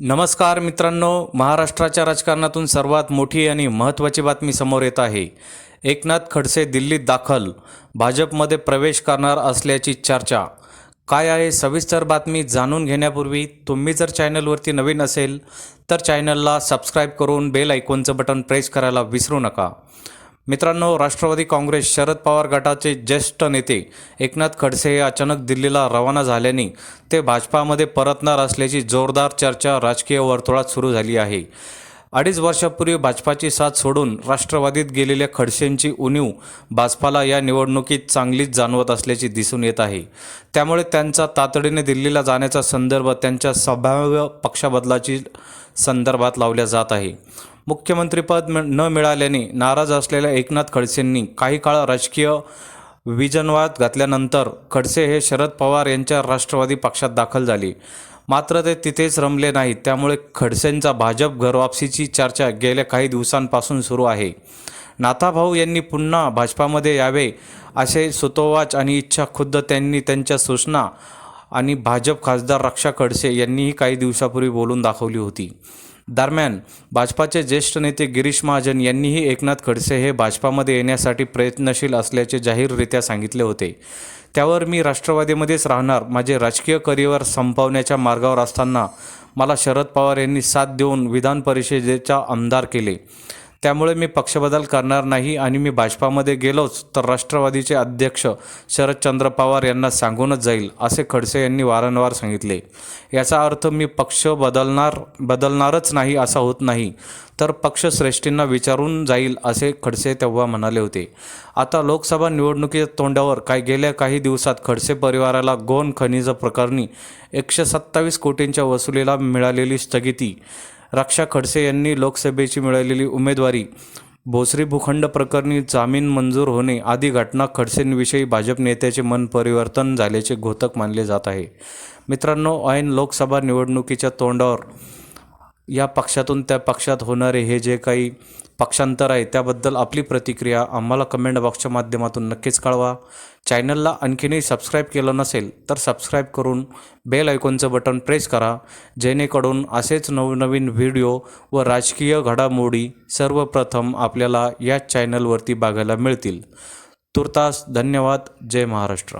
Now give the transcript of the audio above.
नमस्कार मित्रांनो महाराष्ट्राच्या राजकारणातून सर्वात मोठी आणि महत्त्वाची बातमी समोर येत आहे. एकनाथ खडसे दिल्लीत दाखल भाजपमध्ये प्रवेश करणार असल्याची चर्चा. काय आहे सविस्तर बातमी जाणून घेण्यापूर्वी तुम्ही जर चॅनलवरती नवीन असेल तर चॅनलला सबस्क्राईब करून बेल ऐकॉनचं बटन प्रेस करायला विसरू नका. मित्रांनो राष्ट्रवादी काँग्रेस शरद पवार गटाचे ज्येष्ठ नेते एकनाथ खडसे हे अचानक दिल्लीला रवाना झाल्याने ते भाजपामध्ये परतणार असल्याची जोरदार चर्चा राजकीय वर्तुळात सुरू झाली आहे. अडीच वर्षापूर्वी भाजपाची साथ सोडून राष्ट्रवादीत गेलेल्या खडसेंची उणीव भाजपाला या निवडणुकीत चांगलीच जाणवत असल्याची दिसून येत आहे. त्यामुळे त्यांचा तातडीने दिल्लीला जाण्याचा संदर्भ त्यांच्या संभाव्य पक्षबदलाची संदर्भात लावल्या जात आहे. मुख्यमंत्रीपद न मिळाल्याने नाराज असलेल्या एकनाथ खडसेंनी काही काळ राजकीय विजनवाद घातल्यानंतर खडसे हे शरद पवार यांच्या राष्ट्रवादी पक्षात दाखल झाले. मात्र ते तिथेच रमले नाहीत. त्यामुळे खडसेंचा भाजप घरवापसीची चर्चा गेल्या काही दिवसांपासून सुरू आहे. नाथाभाऊ यांनी पुन्हा भाजपामध्ये यावे असे सुतोवाच आणि इच्छा खुद्द त्यांनी त्यांच्या सूचना आणि भाजप खासदार रक्षा खडसे यांनीही काही दिवसापूर्वी बोलून दाखवली होती. दरम्यान भाजपाचे ज्येष्ठ नेते गिरीश महाजन यांनीही एकनाथ खडसे हे भाजपामध्ये येण्यासाठी प्रयत्नशील असल्याचे जाहीररित्या सांगितले होते. त्यावर मी राष्ट्रवादीमध्येच राहणार माझे राजकीय करिअर संपवण्याच्या मार्गावर असताना मला शरद पवार यांनी साथ देऊन विधान परिषदेचा आमदार केले. त्यामुळे मी पक्षबदल करणार नाही आणि मी भाजपामध्ये गेलोच तर राष्ट्रवादीचे अध्यक्ष शरदचंद्र पवार यांना सांगूनच जाईल असे खडसे यांनी वारंवार सांगितले. याचा अर्थ मी पक्ष बदलणार बदलणारच नाही असा होत नाही तर पक्षश्रेष्ठींना विचारून जाईल असे खडसे तेव्हा म्हणाले होते. आता लोकसभा निवडणुकीच्या तोंडावर काय गेल्या काही दिवसात खडसे परिवाराला गोन खनिज प्रकरणी एकशे सत्तावीस कोटींच्या वसुलीला मिळालेली स्थगिती रक्षा खडसे यांनी लोकसभेची मिळालेली उमेदवारी भोसरी भूखंड प्रकरणी जामीन मंजूर होणे आदी घटना खडसेंविषयी भाजप नेत्याचे मन परिवर्तन झाल्याचे घोतक मानले जात आहे. मित्रांनो ऐन लोकसभा निवडणुकीच्या तोंडावर या पक्षातून त्या पक्षात होणारे हे जे काही पक्षांतर आहे त्याबद्दल आपली प्रतिक्रिया आम्हाला कमेंट बॉक्सच्या माध्यमातून नक्कीच कळवा. चॅनलला आणखीनही सबस्क्राईब केलं नसेल तर सबस्क्राईब करून बेल आयकॉनचं बटन प्रेस करा. जेणेकरून असेच नवनवीन व्हिडिओ व राजकीय घडामोडी सर्वप्रथम आपल्याला या चॅनलवरती बघायला मिळतील. तुर्तास धन्यवाद. जय महाराष्ट्र.